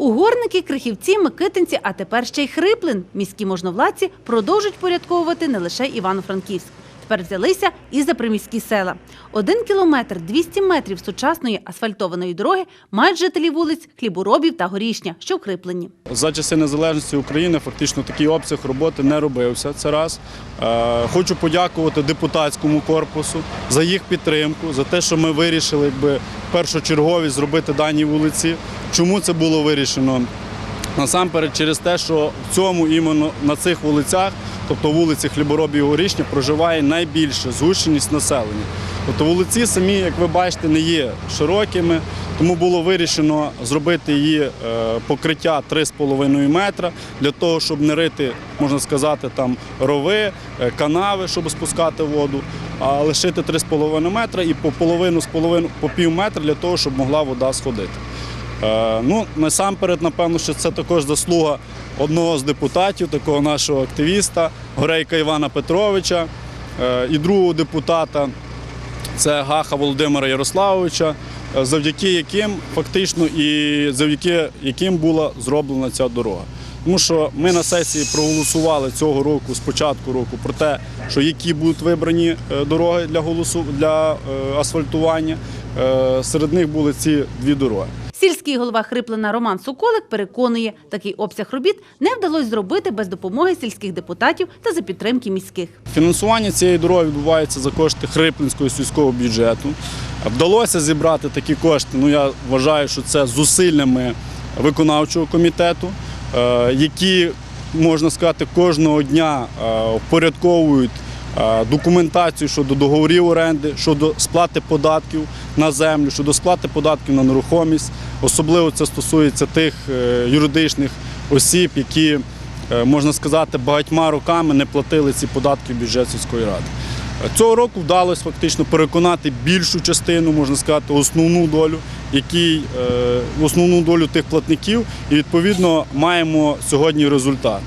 Опорники, крихівці, микитинці, а тепер ще й хриплин. Міські можновладці продовжують порядковувати не лише Івано-Франківськ. Тепер взялися і за приміські села. Один кілометр 200 метрів сучасної асфальтованої дороги мають жителі вулиць Хліборобів та Горішня, що в Криплені. За часи незалежності України фактично такий обсяг роботи не робився. Це раз. Е, Хочу подякувати депутатському корпусу за їх підтримку, за те, що ми вирішили якби, першочерговість зробити дані вулиці. Чому це було вирішено? Насамперед через те, що в цьому іменно на цих вулицях, тобто вулиці Хліборобів і Горішня, проживає найбільша згущеність населення. Тобто вулиці самі, як ви бачите, не є широкими, тому було вирішено зробити її е, покриття 3,5 метра для того, щоб не рити, можна сказати, там рови, е, канави, щоб спускати воду, а лишити 3,5 метра і по половину з половину по пів метра для того, щоб могла вода сходити. Е, Ну, насамперед, напевно, що це також заслуга одного з депутатів, такого нашого активіста, Горейка Івана Петровича, е, і другого депутата це Гаха Володимира Ярославовича, е, завдяки яким фактично і завдяки яким була зроблена ця дорога. Тому що ми на сесії проголосували цього року, з початку року, про те, що які будуть вибрані дороги для голосу для асфальтування. Серед них були ці дві дороги. Сільський голова Хриплина Роман Соколик переконує, такий обсяг робіт не вдалося зробити без допомоги сільських депутатів та за підтримки міських. Фінансування цієї дороги відбувається за кошти Хриплинського сільського бюджету. Вдалося зібрати такі кошти. Ну я вважаю, що це зусиллями виконавчого комітету, е, які можна сказати кожного дня е, впорядковують документацію щодо договорів оренди, щодо сплати податків на землю, щодо сплати податків на нерухомість. Особливо це стосується тих е, юридичних осіб, які е, можна сказати, багатьма роками не платили ці податки в бюджет сільської ради. Е, Цього року вдалося фактично переконати більшу частину, можна сказати, основну долю, який, е, основну долю тих платників, і відповідно маємо сьогодні результат.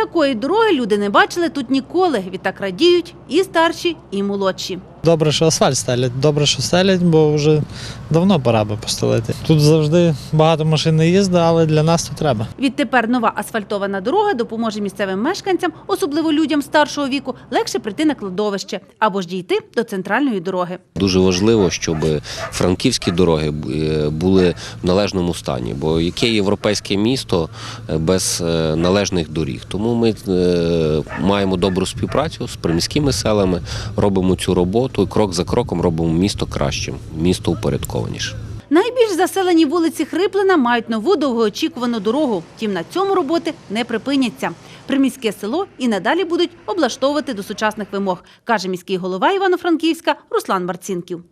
Такої дороги люди не бачили тут ніколи. Відтак радіють і старші, і молодші. Добре, що асфальт стелять, добре, що стелять, бо вже давно пора би постелити. Тут завжди багато машин не їздить, але для нас то треба. Відтепер нова асфальтована дорога допоможе місцевим мешканцям, особливо людям старшого віку, легше прийти на кладовище або ж дійти до центральної дороги. Дуже важливо, щоб франківські дороги е, були в належному стані. Бо яке європейське місто е, без е, належних доріг? Тому ми маємо добру співпрацю з приміськими селами, робимо цю роботу і крок за кроком робимо місто кращим, місто упорядкованіше. Найбільш заселені вулиці Хриплина мають нову довгоочікувану дорогу. Втім, на цьому роботи не припиняться. Приміське село і надалі будуть облаштовувати до сучасних вимог, каже міський голова Івано-Франківська Руслан Марцінків.